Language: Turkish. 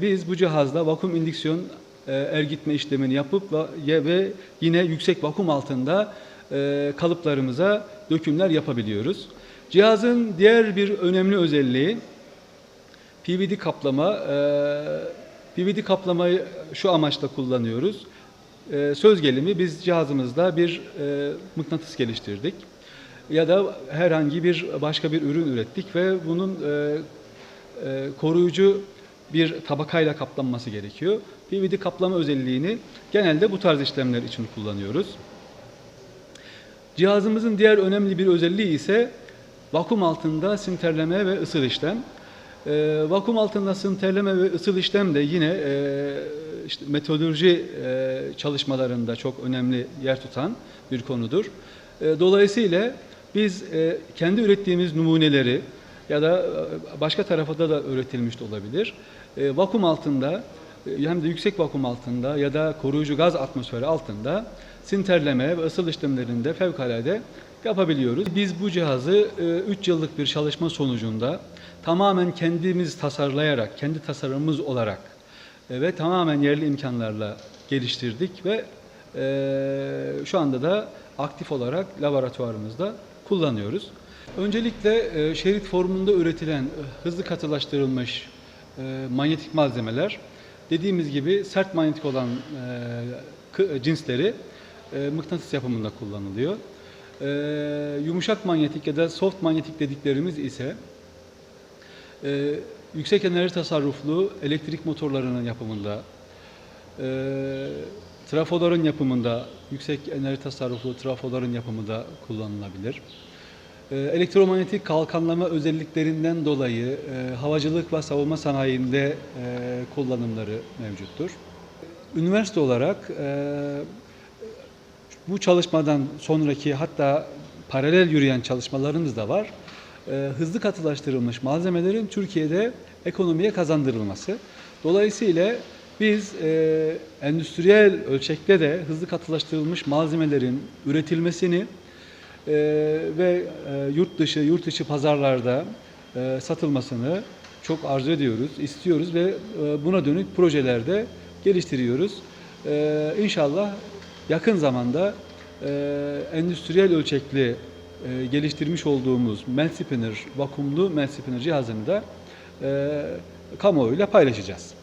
Biz bu cihazla vakum indüksiyon e, ergitme işlemini yapıp ve- yine yüksek vakum altında e, kalıplarımıza dökümler yapabiliyoruz. Cihazın diğer bir önemli özelliği PVD kaplama. E, PVD kaplamayı şu amaçla kullanıyoruz. Söz gelimi biz cihazımızda bir mıknatıs geliştirdik ya da herhangi bir başka bir ürün ürettik ve bunun koruyucu bir tabakayla kaplanması gerekiyor. PVD kaplama özelliğini genelde bu tarz işlemler için kullanıyoruz. Cihazımızın diğer önemli bir özelliği ise vakum altında sinterleme ve ısıl işlem. Ee, vakum altında sinterleme ve ısıl işlem de yine e, işte metodoloji e, çalışmalarında çok önemli yer tutan bir konudur. E, dolayısıyla biz e, kendi ürettiğimiz numuneleri ya da e, başka tarafa da üretilmiş de olabilir. E, vakum altında e, hem de yüksek vakum altında ya da koruyucu gaz atmosferi altında sinterleme ve ısıl işlemlerinde fevkalade yapabiliyoruz. Biz bu cihazı 3 yıllık bir çalışma sonucunda tamamen kendimiz tasarlayarak, kendi tasarımımız olarak e, ve tamamen yerli imkanlarla geliştirdik ve e, şu anda da aktif olarak laboratuvarımızda kullanıyoruz. Öncelikle e, şerit formunda üretilen e, hızlı katılaştırılmış e, manyetik malzemeler dediğimiz gibi sert manyetik olan cinsleri mıknatıs yapımında kullanılıyor. Yumuşak manyetik ya da soft manyetik dediklerimiz ise yüksek enerji tasarruflu elektrik motorlarının yapımında, trafoların yapımında, yüksek enerji tasarruflu trafoların yapımında kullanılabilir. E, elektromanyetik kalkanlama özelliklerinden dolayı e, havacılık ve savunma sanayinde e, kullanımları mevcuttur. Üniversite olarak e, bu çalışmadan sonraki hatta paralel yürüyen çalışmalarımız da var. Ee, hızlı katılaştırılmış malzemelerin Türkiye'de ekonomiye kazandırılması. Dolayısıyla biz e, endüstriyel ölçekte de hızlı katılaştırılmış malzemelerin üretilmesini e, ve e, yurt dışı, yurt içi pazarlarda e, satılmasını çok arzu ediyoruz, istiyoruz ve e, buna dönük projelerde geliştiriyoruz. E, İnşallah yakın zamanda e, endüstriyel ölçekli e, geliştirmiş olduğumuz melt spinner, vakumlu melt spinner cihazını da e, kamuoyuyla paylaşacağız.